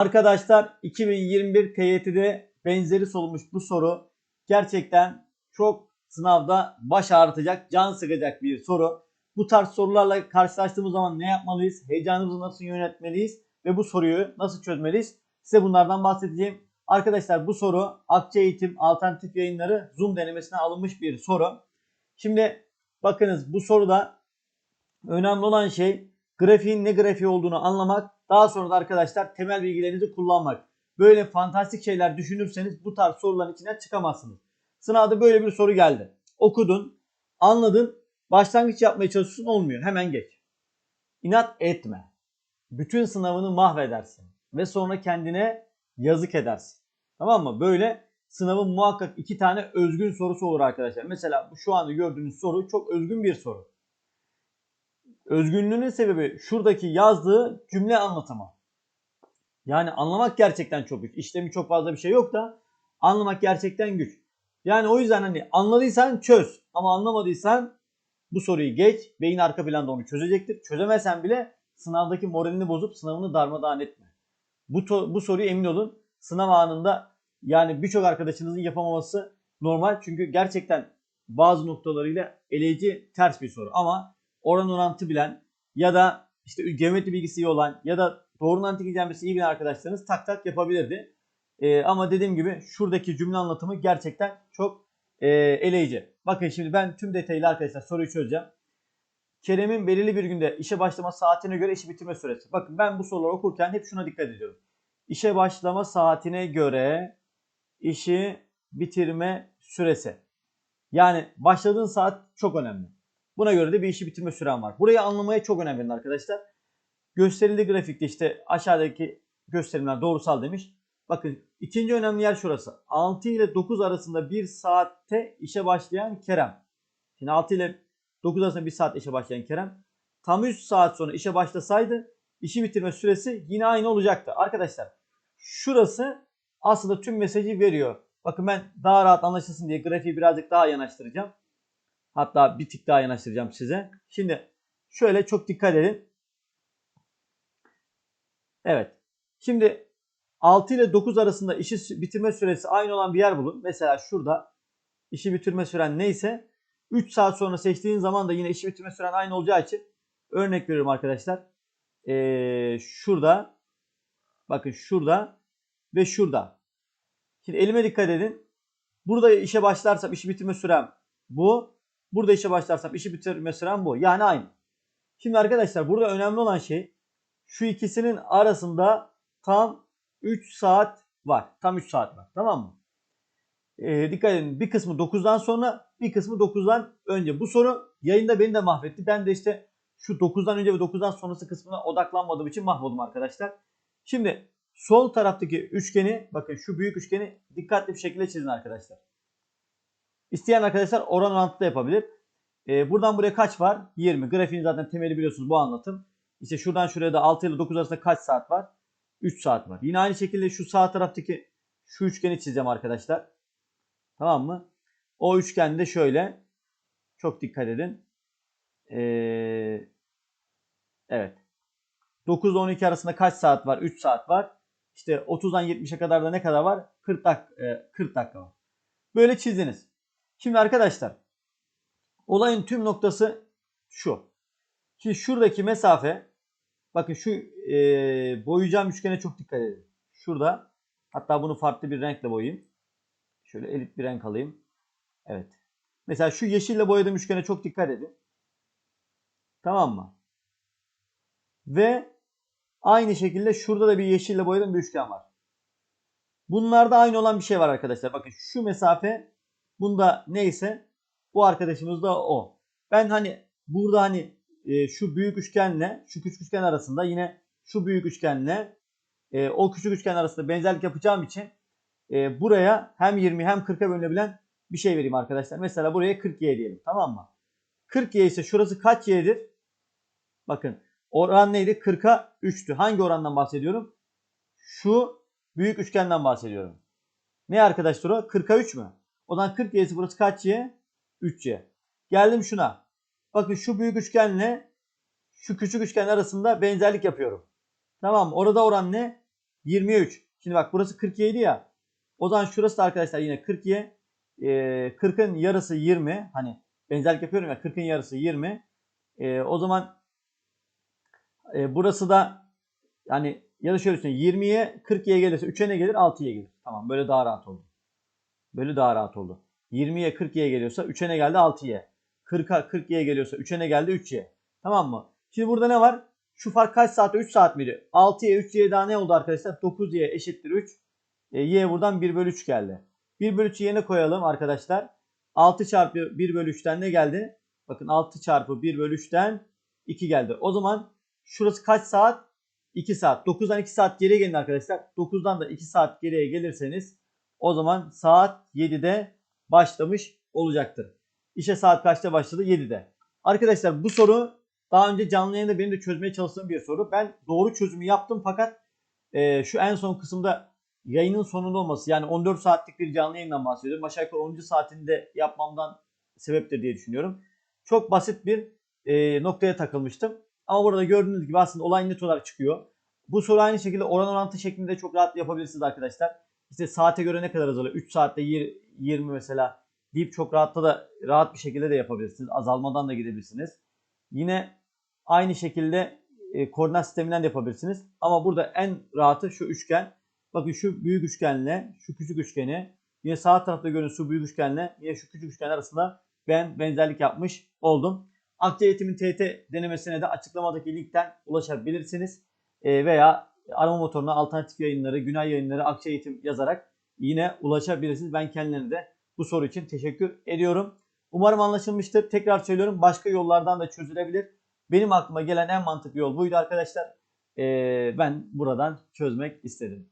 Arkadaşlar 2021 TYT'de benzeri sorulmuş bu soru gerçekten çok sınavda baş ağrıtacak, can sıkacak bir soru. Bu tarz sorularla karşılaştığımız zaman ne yapmalıyız? Heyecanımızı nasıl yönetmeliyiz? Ve bu soruyu nasıl çözmeliyiz? Size bunlardan bahsedeceğim. Arkadaşlar bu soru Akça Eğitim Alternatif Yayınları Zoom denemesine alınmış bir soru. Şimdi bakınız bu soruda önemli olan şey grafiğin ne grafiği olduğunu anlamak. Daha sonra da arkadaşlar temel bilgilerinizi kullanmak. Böyle fantastik şeyler düşünürseniz bu tarz soruların içinden çıkamazsınız. Sınavda böyle bir soru geldi. Okudun, anladın, başlangıç yapmaya çalışıyorsun olmuyor. Hemen geç. İnat etme. Bütün sınavını mahvedersin. Ve sonra kendine yazık edersin. Tamam mı? Böyle sınavın muhakkak iki tane özgün sorusu olur arkadaşlar. Mesela şu anda gördüğünüz soru çok özgün bir soru. Özgünlüğünün sebebi şuradaki yazdığı cümle anlatımı. Yani anlamak gerçekten çok güç. İşlemi çok fazla bir şey yok da anlamak gerçekten güç. Yani o yüzden hani anladıysan çöz ama anlamadıysan bu soruyu geç. Beyin arka planda onu çözecektir. Çözemezsen bile sınavdaki moralini bozup sınavını darmadağın etme. Bu, bu soruyu emin olun sınav anında yani birçok arkadaşınızın yapamaması normal. Çünkü gerçekten bazı noktalarıyla eleyici ters bir soru. Ama oran orantı bilen ya da işte geometri bilgisi iyi olan ya da doğru antik incelmesi iyi bilen arkadaşlarınız tak tak yapabilirdi. Ee, ama dediğim gibi şuradaki cümle anlatımı gerçekten çok e, eleyici. Bakın şimdi ben tüm detaylı arkadaşlar soruyu çözeceğim. Kerem'in belirli bir günde işe başlama saatine göre işi bitirme süresi. Bakın ben bu soruları okurken hep şuna dikkat ediyorum. İşe başlama saatine göre işi bitirme süresi. Yani başladığın saat çok önemli. Buna göre de bir işi bitirme süren var. Burayı anlamaya çok önem verin arkadaşlar. Gösterildiği grafikte işte aşağıdaki gösterimler doğrusal demiş. Bakın ikinci önemli yer şurası. 6 ile 9 arasında 1 saatte işe başlayan Kerem. Şimdi 6 ile 9 arasında 1 saat işe başlayan Kerem. Tam 3 saat sonra işe başlasaydı işi bitirme süresi yine aynı olacaktı. Arkadaşlar şurası aslında tüm mesajı veriyor. Bakın ben daha rahat anlaşılsın diye grafiği birazcık daha yanaştıracağım. Hatta bir tık daha yanaştıracağım size. Şimdi şöyle çok dikkat edin. Evet. Şimdi 6 ile 9 arasında işi bitirme süresi aynı olan bir yer bulun. Mesela şurada işi bitirme süren neyse 3 saat sonra seçtiğin zaman da yine işi bitirme süren aynı olacağı için örnek veriyorum arkadaşlar. Ee, şurada bakın şurada ve şurada. Şimdi elime dikkat edin. Burada işe başlarsam işi bitirme sürem bu. Burada işe başlarsam işi bitirme sürem bu. Yani aynı. Şimdi arkadaşlar burada önemli olan şey şu ikisinin arasında tam 3 saat var. Tam 3 saat var. Tamam mı? Ee, dikkat edin. Bir kısmı 9'dan sonra bir kısmı 9'dan önce. Bu soru yayında beni de mahvetti. Ben de işte şu 9'dan önce ve 9'dan sonrası kısmına odaklanmadığım için mahvoldum arkadaşlar. Şimdi sol taraftaki üçgeni bakın şu büyük üçgeni dikkatli bir şekilde çizin arkadaşlar. İsteyen arkadaşlar oran orantıda yapabilir. Ee, buradan buraya kaç var? 20. Grafiğin zaten temeli biliyorsunuz bu anlatım. İşte şuradan şuraya da 6 ile 9 arasında kaç saat var? 3 saat var. Yine aynı şekilde şu sağ taraftaki şu üçgeni çizeceğim arkadaşlar. Tamam mı? O üçgen de şöyle. Çok dikkat edin. Ee, evet. 9 ile 12 arasında kaç saat var? 3 saat var. İşte 30'dan 70'e kadar da ne kadar var? 40 dakika, 40 dakika var. Böyle çizdiniz. Şimdi arkadaşlar olayın tüm noktası şu. Şimdi şuradaki mesafe bakın şu e, boyayacağım üçgene çok dikkat edin. Şurada hatta bunu farklı bir renkle boyayayım. Şöyle elit bir renk alayım. Evet. Mesela şu yeşille boyadığım üçgene çok dikkat edin. Tamam mı? Ve aynı şekilde şurada da bir yeşille boyadığım bir üçgen var. Bunlarda aynı olan bir şey var arkadaşlar. Bakın şu mesafe bunda neyse bu arkadaşımız da o. Ben hani burada hani e, şu büyük üçgenle şu küçük üçgen arasında yine şu büyük üçgenle e, o küçük üçgen arasında benzerlik yapacağım için e, buraya hem 20 hem 40'a bölünebilen bir şey vereyim arkadaşlar. Mesela buraya 40y diyelim tamam mı? 40y ise şurası kaç y'dir? Bakın oran neydi? 40'a 3'tü. Hangi orandan bahsediyorum? Şu büyük üçgenden bahsediyorum. Ne arkadaşlar o? 40'a 3 mü? O zaman 40 y'si burası kaç y? 3y. Geldim şuna. Bakın şu büyük üçgenle şu küçük üçgen arasında benzerlik yapıyorum. Tamam? Orada oran ne? 20'ye 3. Şimdi bak burası 47 ya. O zaman şurası da arkadaşlar yine 40'ye e, 40'ın yarısı 20. Hani benzerlik yapıyorum ya 40'ın yarısı 20. E, o zaman e, burası da yani ya da şöyle söyleyeyim 20'ye 40'ye gelirse 3'e ne gelir? 6'ya gelir. Tamam böyle daha rahat oldu. Böyle daha rahat oldu. 20'ye 40'ye geliyorsa 3'e ne geldi? 6'ya. 40'a 40'ye geliyorsa 3'e ne geldi? 3'ye. Tamam mı? Şimdi burada ne var? Şu fark kaç saatte? 3 saat miydi? 6'ya 3'ye daha ne oldu arkadaşlar? 9'ya eşittir 3. E, y buradan 1 bölü 3 geldi. 1 bölü 3'ü yerine koyalım arkadaşlar. 6 çarpı 1 bölü 3'ten ne geldi? Bakın 6 çarpı 1 bölü 3'ten 2 geldi. O zaman şurası kaç saat? 2 saat. 9'dan 2 saat geriye gelin arkadaşlar. 9'dan da 2 saat geriye gelirseniz o zaman saat 7'de başlamış olacaktır. İşe saat kaçta başladı? 7'de. Arkadaşlar bu soru daha önce canlı yayında benim de çözmeye çalıştığım bir soru. Ben doğru çözümü yaptım fakat e, şu en son kısımda yayının sonunda olması yani 14 saatlik bir canlı yayından bahsediyorum. Aşağı yukarı 10. saatinde yapmamdan sebeptir diye düşünüyorum. Çok basit bir e, noktaya takılmıştım. Ama burada gördüğünüz gibi aslında olay net olarak çıkıyor. Bu soru aynı şekilde oran orantı şeklinde çok rahat yapabilirsiniz arkadaşlar. İşte saate göre ne kadar azalıyor? 3 saatte 20 mesela deyip çok rahatta da rahat bir şekilde de yapabilirsiniz. Azalmadan da gidebilirsiniz. Yine aynı şekilde e, koordinat sisteminden de yapabilirsiniz. Ama burada en rahatı şu üçgen. Bakın şu büyük üçgenle şu küçük üçgeni yine sağ tarafta görünen şu büyük üçgenle yine şu küçük üçgen arasında ben benzerlik yapmış oldum. Akça eğitimin TT denemesine de açıklamadaki linkten ulaşabilirsiniz. E, veya arama motoruna alternatif yayınları, günay yayınları, akça eğitim yazarak yine ulaşabilirsiniz. Ben kendilerine de bu soru için teşekkür ediyorum. Umarım anlaşılmıştır. Tekrar söylüyorum başka yollardan da çözülebilir. Benim aklıma gelen en mantıklı yol buydu arkadaşlar. Ee, ben buradan çözmek istedim.